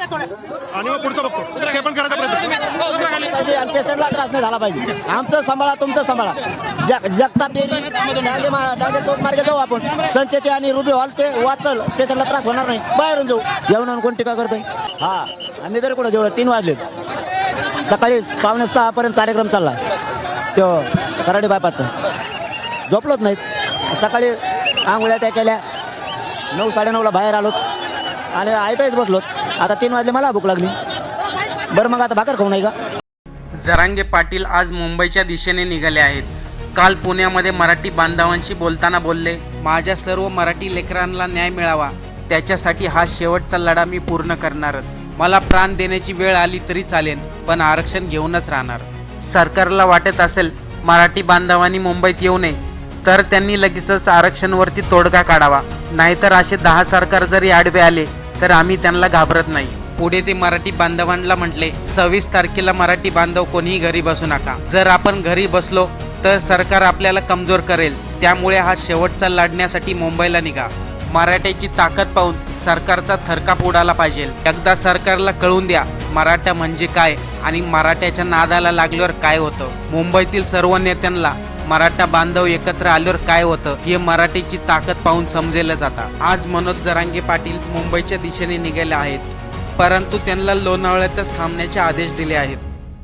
आणि मग पुढचं बघतो. ते पण करायचा प्रयत्न पेशंटला त्रास नाही झाला पाहिजे. आमचं सांभाळा तुमचं सांभाळा. जग जगताप डांगे चौक मार्गे जाऊ आपण. संचेती आणि रुबी हॉल ते वाचल. पेशंटला त्रास होणार नाही. बाहेरून जाऊ. जेवणावर कोण टीका करतोय? हा. आम्ही तरी कुठं जेवढं तीन वाजले. सकाळी पावणे सहा पर्यंत कार्यक्रम चालला. तो कराडे बायपासचा झोपलोच नाहीत. सकाळी आंघोळ्या त्या केल्या. नऊ साडेनऊला बाहेर आलो आणि ऐकायच बसलो आता तीन वाजले मला भूक लागली. बरं मग आता भाकर खाऊ नाही का? जरांगे पाटील आज मुंबईच्या दिशेने निघाले आहेत. काल पुण्यामध्ये मराठी बांधवांशी बोलताना बोलले माझ्या सर्व मराठी लेकरांना न्याय मिळावा. त्याच्यासाठी हा शेवटचा लढा मी पूर्ण करणारच. मला प्राण देण्याची वेळ आली तरी चालेल पण आरक्षण घेऊनच राहणार. सरकारला वाटत असेल मराठी बांधवांनी मुंबईत येऊ नये तर त्यांनी लगेचच आरक्षणवरती तोडगा काढावा. नाहीतर असे दहा सरकार जरी आडवे आले तर आम्ही त्यांना घाबरत नाही. पुढे ते मराठी बांधवांना म्हटले सव्वीस तारखेला मराठी बांधव कोणीही घरी बसू नका. जर आपण घरी बसलो तर सरकार आपल्याला कमजोर करेल. त्यामुळे हा शेवटचा लढण्यासाठी मुंबईला निघा. मराठ्याची ताकद पाहून सरकारचा थरकाप उडाला पाहिजे. एकदा सरकारला कळून द्या मराठा म्हणजे काय आणि मराठ्याच्या नादाला लागल्यावर काय होतं. मुंबईतील सर्व नेत्यांना मराठा बांधव एकत्र आल्यावर काय होतं हे मराठीची ताकद पाहून समजेलच आता आज मनोज जरांगे पाटील मुंबईच्या दिशेने निघाले आहेत परंतु त्यांना लोणावळ्यातच थांबण्याचे आदेश दिले आहेत.